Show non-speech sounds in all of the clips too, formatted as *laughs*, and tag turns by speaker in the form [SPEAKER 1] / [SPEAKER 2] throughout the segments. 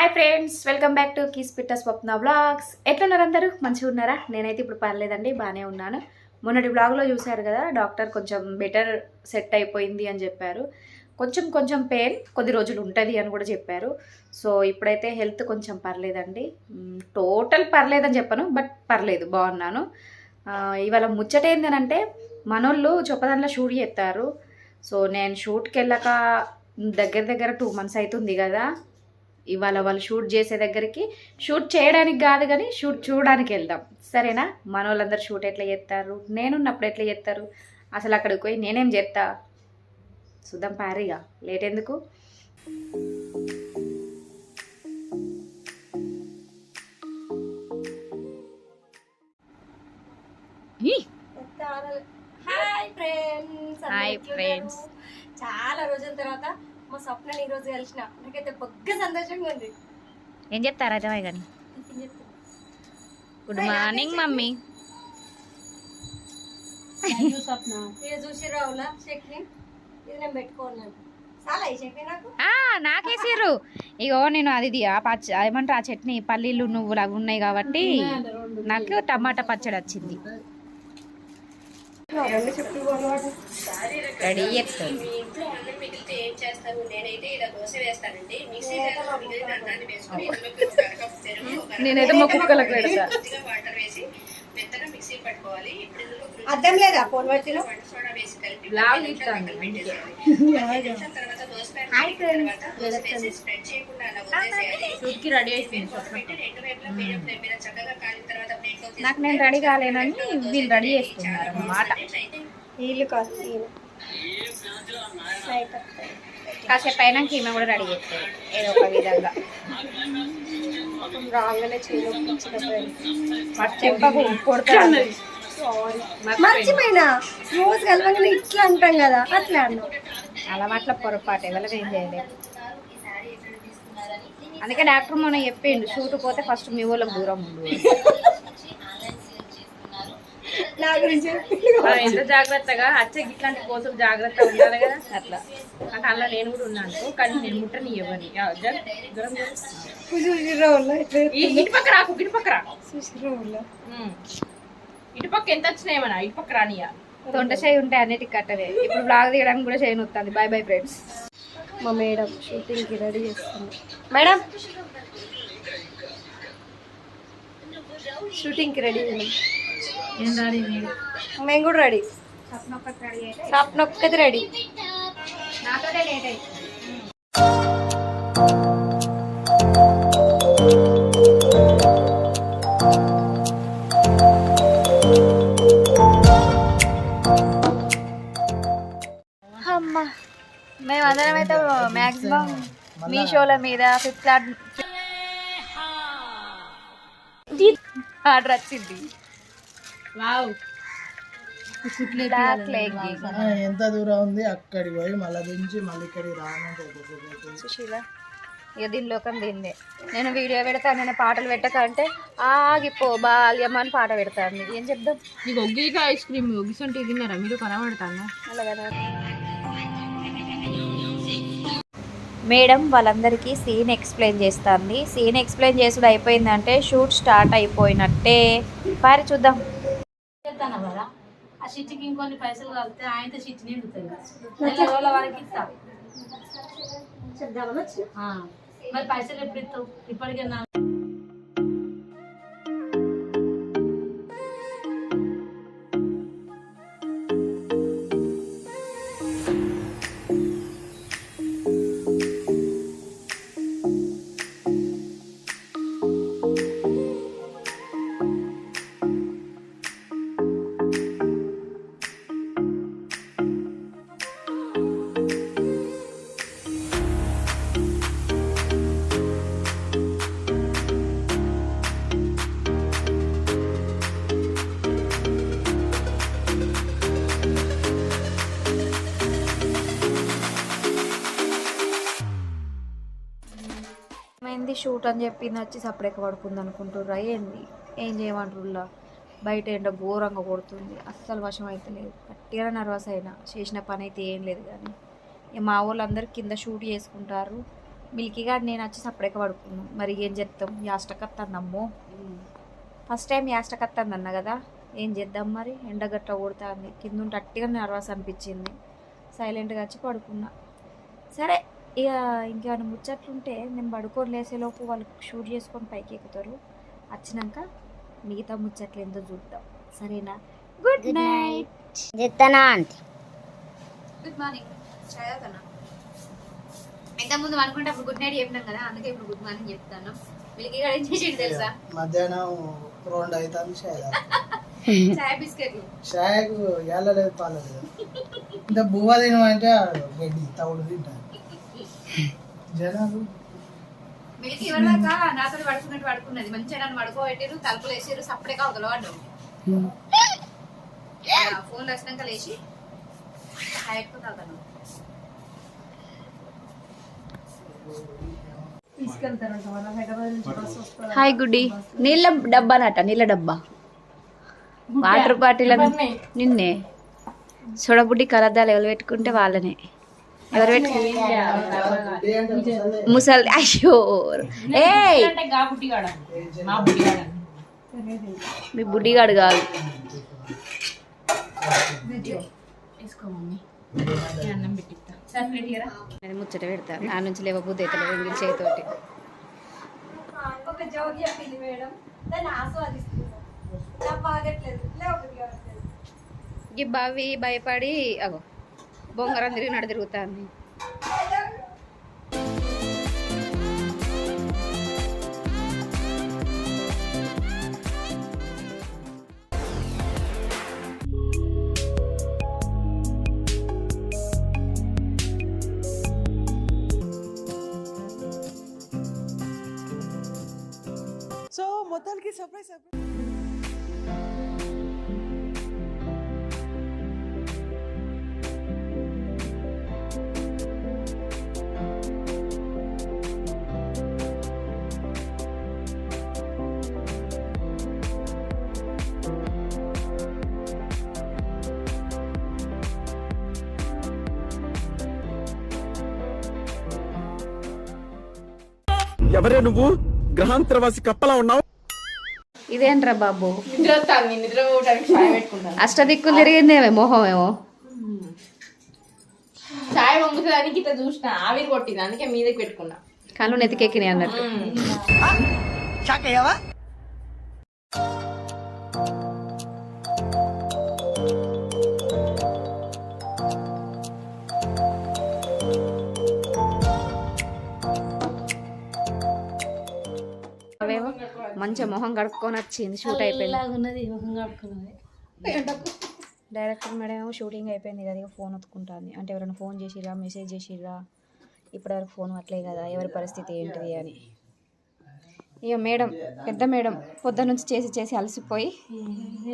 [SPEAKER 1] Hi friends welcome back to keys పిట్ట Swapna blogs ఎట్లున్నారు అందరూ? మంచిగా ఉన్నారా? నేనైతే ఇప్పుడు పర్లేదండి బాగానే ఉన్నాను. మొన్నటి బ్లాగ్లో చూశారు కదా డాక్టర్ కొంచెం బెటర్ సెట్ అయిపోయింది అని చెప్పారు. కొంచెం కొంచెం పెయిన్ కొద్ది రోజులు ఉంటుంది అని కూడా చెప్పారు. సో ఇప్పుడైతే హెల్త్ కొంచెం పర్లేదండి. టోటల్ పర్లేదని చెప్పను బట్ పర్లేదు బాగున్నాను. ఇవాళ ముచ్చట ఏంటనంటే మనోళ్ళు చొప్పదంలో షూట్ చేస్తారు సో నేను షూట్కి వెళ్ళక దగ్గర దగ్గర టూ మంత్స్ అవుతుంది కదా. ఇవాళ వాళ్ళు షూట్ చేసే దగ్గరికి షూట్ చేయడానికి కాదు కానీ షూట్ చూడడానికి వెళ్దాం. సరేనా? మన వాళ్ళందరూ షూట్ ఎట్లా చేస్తారు? నేనున్నప్పుడు ఎట్లా చేస్తారు? అసలు అక్కడికి పోయి నేనేం చేస్తా? చూద్దాం పారిగా లేట్ ఎందుకు?
[SPEAKER 2] Hi friends. చాలా రోజుల తర్వాత మా స్వప్న ఈ రోజు కలిసిన. నాకైతే బొగ్గ సంతోషంగా ఉంది.
[SPEAKER 1] ఏం చెప్తారా అర్థమై కానీ గుడ్ మార్నింగ్ మమ్మీ
[SPEAKER 2] ఇది చూసి రావులా చట్నీ ఇది నేను
[SPEAKER 1] నాకేసిర్రు ఇగో నేను అది పచ్చ ఏమంటారు ఆ చట్నీ? పల్లీలు నువ్వులు అవి ఉన్నాయి కాబట్టి నాకు టమాటా పచ్చడి వచ్చింది
[SPEAKER 2] రెండు చెట్లు కొనవాడు
[SPEAKER 1] రెడీ చేస్తాను
[SPEAKER 3] మీ ఇంట్లో అన్నం మిగిలితే నేనైతే
[SPEAKER 1] మా కుక్కలకు పెడతా.
[SPEAKER 3] కొద్దిగా వాటర్ వేసి మెత్తగా మిక్సీ పట్టుకోవాలి. ఇప్పుడు ఇందులో రుచికి
[SPEAKER 2] అర్థం లేదా ఫోన్
[SPEAKER 1] షూట్కి *laughs* రెడీ అయిపోయింది నాకు నేను రెడీ కాలేనని వీళ్ళు రెడీ చేస్తున్నారు అన్నమాట.
[SPEAKER 2] నైట్
[SPEAKER 1] కాసేపు అయినాక ఈమె కూడా రెడీ చేస్తుంది ఏదో ఒక విధంగా.
[SPEAKER 2] రాగానే
[SPEAKER 1] కొడతాను
[SPEAKER 2] మర్చిపోయినా? రోజు కలవగానే ఇట్లా అంటాం కదా అట్లా అన్నాం
[SPEAKER 1] అలవాట్ల పొరపాటు ఎవరికి ఏం చేయలేదు అందుకే డాక్టర్ మొన్న చెప్పిండు షూట్ పోతే ఫస్ట్ మీ వాళ్ళకి దూరం ఉండు
[SPEAKER 4] మనం ఎంత జాగ్రత్తగా అచ్చకి ఇట్లాంటి కోసం జాగ్రత్తగా ఉండాలి కదా? అట్లా. అంటే అలా నేను కూడా ఉన్నాను. కానీ నేను ముట్టని ఇవ్వని. ఇటు పక్క రాకు ఇటు పక్క రా.
[SPEAKER 2] చూసి రావులా
[SPEAKER 4] ఉమ్. ఇటు పక్క ఎంత వచ్చినాయేమన్నా ఇటు పక్క రానియా
[SPEAKER 1] తొంట చేయి ఉంటే అన్నిటికి కట్టవే ఇప్పుడు బ్లాగ్ తీయడానికి కూడా చేయను వస్తుంది బాయ్ బాయ్ ఫ్రెండ్స్
[SPEAKER 2] మా మేడం షూటింగ్కి రెడీ చేస్తుంది. మేడం? షూటింగ్కి రెడీ మేము కూడా రెడీ స్వప్న ఒక్కటి రెడీ
[SPEAKER 1] అమ్మా మేమందరం అయితే మ్యాక్సిమం మీషోల మీద ఫ్లిప్కార్ట్ ఆర్డర్ వచ్చింది.
[SPEAKER 4] వావ్.
[SPEAKER 5] ఎంత దూరం ఉంది? అక్కడికి పోయి మళ్ళీ దించి మళ్ళీ ఇక్కడికి రానంటే
[SPEAKER 1] సుశీల ఇక దీని లోకం దీన్నే. నేను వీడియో పెడతాను నేను పాటలు పెట్టక అంటే ఆగిపో బాల్యం అని పాట పెడతాను ఏం చెప్దాం?
[SPEAKER 4] నీకు ఒగ్గిగా ఐస్ క్రీమ్ ఒగ్గిసంటే తిన్నారా? మీరు కనబడతాను?
[SPEAKER 1] మేడం వాళ్ళందరికీ సీన్ ఎక్స్ప్లెయిన్ చేస్తుంది సీన్ ఎక్స్ప్లెయిన్ చేసుడు అయిపోయిందంటే షూట్ స్టార్ట్ అయిపోయినట్టే. పారి చూద్దాం.
[SPEAKER 6] చెప్తాను కదా ఆ షిట్టికి ఇంకొన్ని పైసలు కలిపితే ఆయనతో షిట్ నిండుతుంది నెల రోజుల వరకు ఇస్తా. మరి పైసలు ఎప్పుడు ఇస్తావు? ఇప్పటికే నా
[SPEAKER 1] షూట్ అని చెప్పింది వచ్చి సపరేట్ పడుకుంది అనుకుంటుర్రా. ఏంది? ఏం చేయమంటుర్లా బయట ఎండ ఘోరంగా కొడుతుంది. అస్సలు వశం అయితే లేదు గట్టిగా నర్వస్ అయినా. చేసిన పని అయితే ఏం లేదు కానీ ఇక మా వాళ్ళందరూ కింద షూట్ చేసుకుంటారు. మిల్కీగా నేను వచ్చి సపరేట్గా పడుకున్నాను మరి ఏం చేస్తాం యాష్టకత్తందమ్మో ఫస్ట్ టైం యాష్టకత్తాను అన్న కదా? ఏం చేద్దాం మరి? ఎండగట్ట కొడుతుంది. కింద ఉంటే అట్టిగా నర్వస్ అనిపించింది. సైలెంట్గా వచ్చి పడుకున్నా. సరే ఇక ఇంకేమైనా ముచ్చట్లుంటే నేను పడుకొని లేసేలోపు వాళ్ళు షూట్ చేసుకొని పైకి ఎక్కుతారు వచ్చినాక మిగతా ముచ్చట్లు ఏందో చూద్దాం. సరేనా? గుడ్ నైట్
[SPEAKER 2] చెప్తానా అంటే
[SPEAKER 1] గుడ్ మార్నింగ్ చదువుతున్నా ఇంత ముందు అనుకుంటే అప్పుడు గుడ్ నైట్ చెప్పినాం కదా అందుకే ఇప్పుడు గుడ్ మార్నింగ్ చెప్తాను ఏం చేసేది తెలుసా?
[SPEAKER 5] మధ్యాహ్నం రెండు అవుతుంది షాయ్
[SPEAKER 1] చాయ్ *laughs* బిస్కెట్లు.
[SPEAKER 5] షాయకు ఏళ్ళలేదు పాలలేదు ఇంత బువ్వ తినమంటే గడ్డి తవుడు తింటాను జనాలు.
[SPEAKER 1] మిల్కీ ఇవ్వడాక నాతో పడుకున్నట్టు పడుకున్నది. మంచిగా నన్ను పడుకోబెట్టారు తలుపులు వేసారు సప్పుడే అవతల పడ్డాం ఫోన్ వచ్చినాక లేచి ఎక్కువ తాగుతాను. హాయ్ గుడ్డి నీళ్ళ డబ్బా నట నీళ్ళ డబ్బా. వాటర్ బాటిల్ అని- నిన్నే. చూడబుడ్డి కలద్దాలు ఎవరు పెట్టుకుంటే వాళ్ళనే. ఎవరు పెట్టు
[SPEAKER 5] ముసలి.
[SPEAKER 1] అయ్యో. ఏయ్!
[SPEAKER 4] అంటే గా బుడ్డిగాడ మా బుడ్డిగాడ
[SPEAKER 1] కాదు.
[SPEAKER 4] నేను
[SPEAKER 1] ముచ్చట పెడతా. నా నుంచి అయితే ఎంగిల్ చేతోటి
[SPEAKER 2] లేకపోతే
[SPEAKER 1] ఈ బావి భయపడి అగో. బొంగరం తిరిగి నడు తిరుగుతాంది.
[SPEAKER 7] సో మొత్తానికి సర్ప్రైజ్ సర్ప్రైజ్.
[SPEAKER 8] ఎవరే నువ్వు? గ్రహాంతరవాసి కప్పలా ఉన్నావు?
[SPEAKER 1] ఇదేంట్రా బాబు? అష్టదిక్కులు తిరిగిందేమే మొహం ఏమో
[SPEAKER 4] చాయ్ వంగుతుందని ఇట్లా చూసిన ఆవిరి కొట్టింది అందుకే మీదకి పెట్టుకున్నా.
[SPEAKER 1] కళ్ళు నెతికెక్కినాయి అన్నట్టు. మంచిగా మొహం కడుక్కొని వచ్చింది షూట్ అయిపోయింది. డైరెక్టర్ మేడం ఏమో షూటింగ్ అయిపోయింది కదా ఇక ఫోన్ ఒత్తుకుంటుంది అంటే ఎవరైనా ఫోన్ చేసిరా మెసేజ్ చేసిరా ఇప్పటివరకు ఫోన్ అట్లే కదా ఎవరి పరిస్థితి ఏంటిది అని. ఇక మేడం పెద్ద మేడం పొద్దు నుంచి చేసి చేసి అలసిపోయి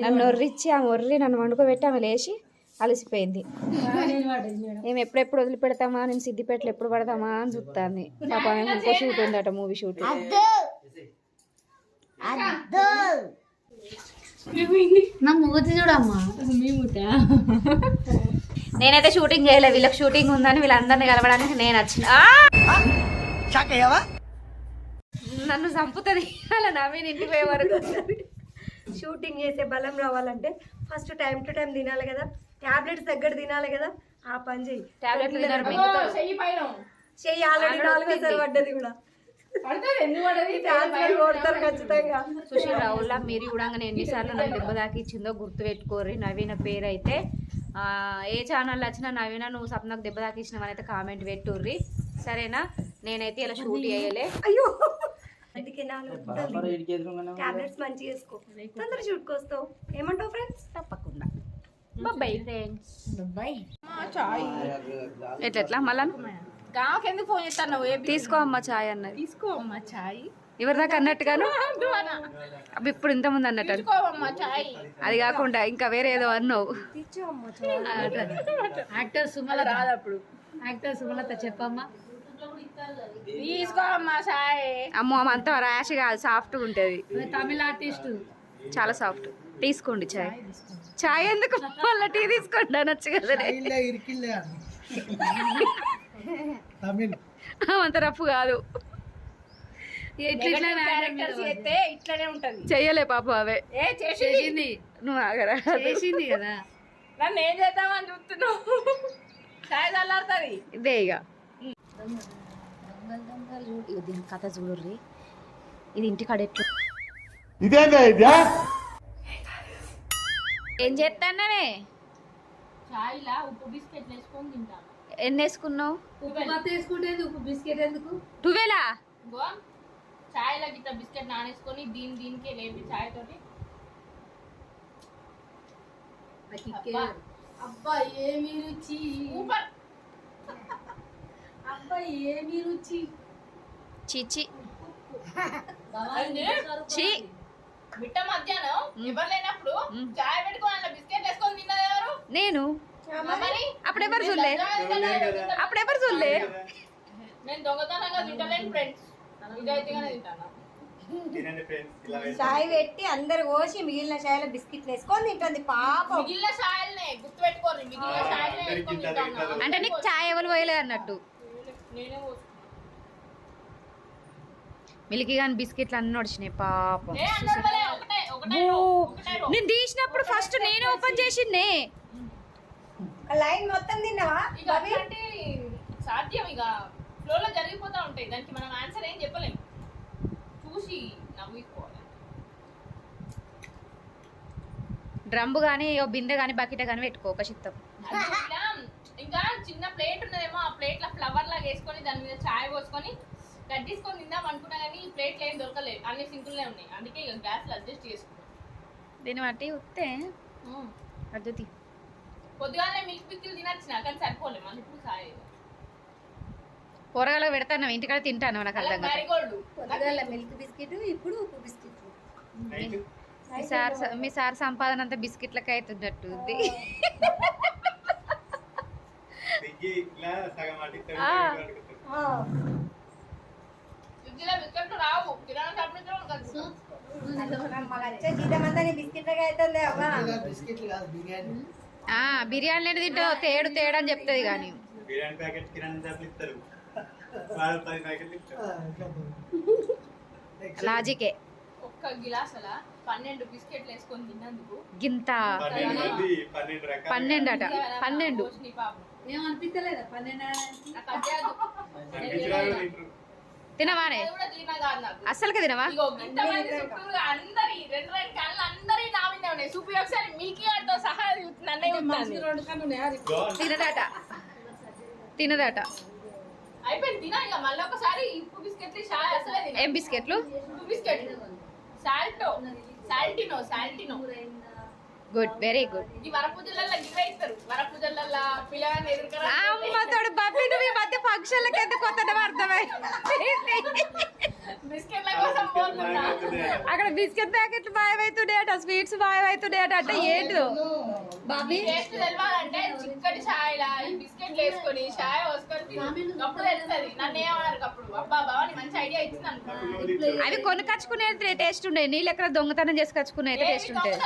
[SPEAKER 1] నన్ను ఒర్రిచ్చి ఆమె ఒర్రి నన్ను వండుకోబెట్టి ఆమె లేచి అలసిపోయింది. మేము ఎప్పుడెప్పుడు వదిలిపెడతామా? నేను సిద్దిపేటలో ఎప్పుడు పడతామా అని చూస్తాంది పాప ఇంకో షూట్ ఉందట మూవీ షూట్
[SPEAKER 6] నా మూతి చూడమ్మా.
[SPEAKER 1] నేనైతే షూటింగ్ చేయలేదు వీళ్ళకి షూటింగ్ ఉందని వీళ్ళందరినీ కలవడానికి నేను వచ్చిన! నన్ను చంపుతుంది. అలా నవీన్ ఇంటికి పోయే వరకు
[SPEAKER 2] షూటింగ్ చేసే బలం రావాలంటే ఫస్ట్ టైం టు టైం తినాలి కదా. టాబ్లెట్స్ దగ్గర తినాలి కదా. ఆ పని చెయ్యి.
[SPEAKER 4] పైన.
[SPEAKER 2] చెయ్యి ఆల్రెడీ నాలుగోసారి పడ్డది కూడా. కొడతారు ఖచ్చితంగా.
[SPEAKER 1] సుశీల్ రావుల మీరు చూడంగానే ఎన్నిసార్లు నాకు దెబ్బ దాకా ఇచ్చిందో గుర్తు పెట్టుకోర్రి నవీన పేరు అయితే ఆ, ఏ ఛానల్ వచ్చినా నవీన నువ్వు సప్నకు దెబ్బ అయితే కామెంట్ పెట్టుర్రి. సరేనా? నేనైతే ఇలా షూట్ చేయలే.
[SPEAKER 2] అయ్యో! అందుకే టాబ్లెట్స్ మంచిగా వేసుకో. తొందర చుట్టుకొస్తావు ఏమంటావు ఫ్రెండ్స్
[SPEAKER 1] తప్పకుండా. బాయ్ ఫ్రెండ్స్
[SPEAKER 6] బాయ్
[SPEAKER 4] చాయ్
[SPEAKER 1] ఎట్లా ఎట్లా మళ్ళా?
[SPEAKER 4] ఎందుకు ఫోన్ చేస్తాను?
[SPEAKER 1] తీసుకో అమ్మ చాయ్ అన్నది.
[SPEAKER 4] తీసుకో అమ్మా చాయ్.
[SPEAKER 1] ఎవరి దాకా అన్నట్టుగాను? అవి ఇప్పుడు ఇంతకుముందు అన్నట్టు అది కాకుండా ఇంకా వేరే ఏదో అన్నావు.
[SPEAKER 6] యాక్టర్ సుమలత.
[SPEAKER 4] రాదు అప్పుడు
[SPEAKER 6] యాక్టర్ సుమలత చెప్పమ్మా.
[SPEAKER 4] తీసుకోమ్మా చాయ్.
[SPEAKER 1] అమ్మో అమ్మ అంతా ర్యాష్ కాదు సాఫ్ట్గా ఉంటుంది.
[SPEAKER 6] తమిళ ఆర్టిస్ట్.
[SPEAKER 1] చాలా సాఫ్ట్ తీసుకోండి చాయ్. చాయ్ ఎందుకు? మళ్ళీ టీ తీసుకోండి అనొచ్చు కదా
[SPEAKER 5] తమిళ్.
[SPEAKER 1] అంత రఫ్ కాదు ఎట్లా ఇట్లా
[SPEAKER 4] క్యారెక్టర్స్ చేస్తే ఇట్లానే ఉంటది.
[SPEAKER 1] చెయ్యలే పాప అవే.
[SPEAKER 4] ఏ చేసింది?
[SPEAKER 1] నువ్వు ఆగరా.
[SPEAKER 6] చేసింది కదా.
[SPEAKER 4] నన్ను ఏం చేద్దామని చూస్తున్నావు? చాయ్ చల్లారుతుంది
[SPEAKER 1] ఇదే ఇక. దీని కథ చూడుర్రి ఇది ఇంటికాడ ఎట్లు
[SPEAKER 8] ఇదేందా ఇదే
[SPEAKER 1] ఏం చేస్తానవే
[SPEAKER 6] చాయ్లా ఉప్పు బిస్కెట్ వేసుకొని తింటాను
[SPEAKER 1] ఎన్ని వేసుకున్నావు
[SPEAKER 6] ఉప్పు మత్తు వేసుకుంటేది ఉప్పు బిస్కెట్ ఎందుకు?
[SPEAKER 1] టువెలా?
[SPEAKER 6] గో చాయ్లో గిట్ట బిస్కెట్ నానేసుకొని దీని దీనికి లేపి చాయ్ తోటి. అబ్బా. అబ్బా ఏమి రుచి?
[SPEAKER 4] సూపర్
[SPEAKER 6] అబ్బా ఏమి రుచి?
[SPEAKER 1] చిచి. చి.
[SPEAKER 4] మిట్ట మధ్యాహ్నం ఎవరు లేనప్పుడు చాయ్ పెట్టుకొని అలా బిస్కెట్
[SPEAKER 1] నేను? అప్పుడెవరు చూడలే? అప్పుడెవరు చూడలే?
[SPEAKER 2] చాయ్ పెట్టి అందరు కోసి మిగిలిన చాయ్లో బిస్కెట్లు వేసుకొని తింటుంది పాపం.
[SPEAKER 1] అంటే నీకు చాయ్ ఎవరు పోయలే అన్నట్టు. మిల్కీ గాని బిస్కెట్లు అన్నీ నడిచినాయి పాపం. నేను తీసినప్పుడు ఫస్ట్ నేనే ఓపెన్ చేసిండే
[SPEAKER 2] లైన్ మొత్తం తిన్నావా?
[SPEAKER 4] ఇక అట్లాంటి సాధ్యం ఇక. ఫ్లోలో జరిగిపోతా ఉంటాయి. దానికి మనం ఆన్సర్ ఏం చెప్పలేం. చూసి నవ్వుకోవాలి.
[SPEAKER 1] డ్రమ్ము కానీ ఓ బిందె కానీ బకెట్ కానీ పెట్టుకో ఒక చిత్తం.
[SPEAKER 4] ఇంకా చిన్న ప్లేట్ ఉన్నదేమో ఆ ప్లేట్లో ఫ్లవర్ లాగా వేసుకొని దాని మీద చాయ్ పోసుకొని కట్ తీసుకొని తిందాం అనుకున్నా కానీ ఈ ప్లేట్లు ఏం దొరకలేదు. అన్ని సింకుల్నే ఉన్నాయి. అందుకే ఇక గ్యాస్ అడ్జస్ట్ చేసుకున్నాం.
[SPEAKER 1] దీన్ని బట్టి ఉత్తే. అద్దుతి
[SPEAKER 4] పొద్దుగానే మిల్క్ పిక్కిలు తినచ్చిన కానీ సరిపోలే మళ్ళీ ఇప్పుడు చాయ్
[SPEAKER 1] కూరగాయలు పెడతాను ఇంటికాడ తింటాను నాకు అర్థం కాదు
[SPEAKER 2] మిల్క్ బిస్కెట్ ఇప్పుడు ఉప్పు బిస్కెట్
[SPEAKER 1] మీ సార్ మీ సార్ సంపాదన అంతా బిస్కెట్లకి అవుతున్నట్టు
[SPEAKER 2] బిస్కెట్లకి అవుతుంది అవ్వా.
[SPEAKER 5] బిస్కెట్లు కాదు బిర్యానీ.
[SPEAKER 1] బిర్యానీ అనేది తింటావు తేడు తేడు అని చెప్తుంది కానీ
[SPEAKER 9] బిర్యానీ ప్యాకెట్ కిరాణా షాప్లు ఇస్తారు. వాళ్ళు పది ప్యాకెట్లు ఇస్తారు.
[SPEAKER 5] ఆ, ఇంకా Next.
[SPEAKER 1] లాజికే
[SPEAKER 4] ఒక్క గిలాస్ అలా పన్నెండు బిస్కెట్లు వేసుకొని తిన్నందుకు.
[SPEAKER 1] గింత
[SPEAKER 9] పన్నెండు
[SPEAKER 1] అట. పన్నెండు.
[SPEAKER 6] ఏమనిపించలేదా పన్నెండు.
[SPEAKER 1] తినవానే? అస్సలుకి తినవా? తినదట. తినదట. ఏం బిస్కెట్లు?
[SPEAKER 4] ఉప్పు బిస్కెట్లు. సాల్టో. సాల్టినో సాల్టినో.
[SPEAKER 1] Good very good.
[SPEAKER 4] ఈ వరపూజలలో
[SPEAKER 1] ఫంక్షన్లకి ఎందుకు కొత్తగా అర్థమై అక్కడ బిస్కెట్ ప్యాకెట్లు మాయమవుతున్నాయట స్వీట్స్ మాయమవుతున్నాయట అంటే ఏంటో బాబీ?
[SPEAKER 4] టేస్ట్ తెలవాలంటే చిక్కటి ఛాయలా ఈ బిస్కెట్లు వేసుకొని ఛాయ్ పోసుకొని తిను. అప్పుడు తెలుస్తుంది. నన్ను ఏమన్నారు అప్పుడు? అబ్బా బావని మంచి ఐడియా ఇచ్చింది అనుకో.
[SPEAKER 1] అవి కొనుకొచ్చుకునే టేస్ట్ ఉండే నీళ్ళు ఎక్కడ దొంగతనం చేసి కచ్చుకునే టేస్ట్ ఉంటాయి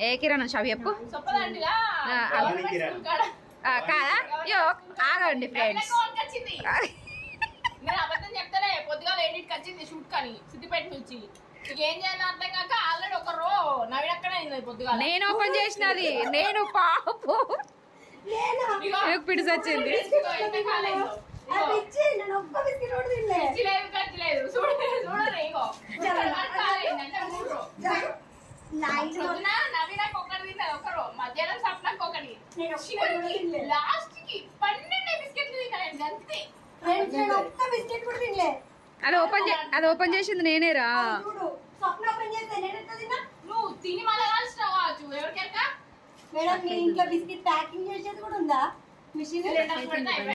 [SPEAKER 1] ఏ కిరాణా షాప్ చెప్పు? కాదా? యో ఆగండి ఫ్రెండ్స్
[SPEAKER 4] నేను అబద్ధం చెప్తానే పొద్దుగా ఎడిట్కి వచ్చింది షూట్ కానీ సిద్దిపేట నుంచి. ఇక ఏం చేయాలో అర్థం కాక ఆల్రెడీ ఒక రో నవ్విడక్కడే అయింది పొద్దుగా.
[SPEAKER 1] నేను ఓపెన్ చేసినది నేను పాపు. పిడిసి వచ్చింది
[SPEAKER 2] అది ఇచ్చి నేను ఒక్క బిస్కెట్ కూడా తినలే
[SPEAKER 4] లేదు ఖర్చు లేదు చూడు చూడరు ఇగో కాలేదంటే మూడు రో.
[SPEAKER 2] లైన్
[SPEAKER 4] పొద్దున నవీనకు ఒకటి తిన్నది ఒకరు మధ్యాహ్నం సప్నకు ఒకటి
[SPEAKER 2] నేను ఒక్క కూడా తినలే.
[SPEAKER 4] లాస్ట్కి పన్నెండు బిస్కెట్లు తిన్నాను అంతే
[SPEAKER 2] ఫ్రెండ్స్ నేను ఒక్క బిస్కెట్ కూడా తినలే
[SPEAKER 1] అది ఓపెన్ చే- అది ఓపెన్ చేసింది నేనేరా
[SPEAKER 2] చూడు స్వప్న ఓపెన్ చేస్తే నేను ఎంత తిన్నా
[SPEAKER 4] నువ్వు తిని మళ్ళా కాల్చినావు కావచ్చు. ఎవరికెరక
[SPEAKER 2] మేడం మీ ఇంట్లో బిస్కెట్ ప్యాకింగ్ చేసేది కూడా ఉందా? మిషన్.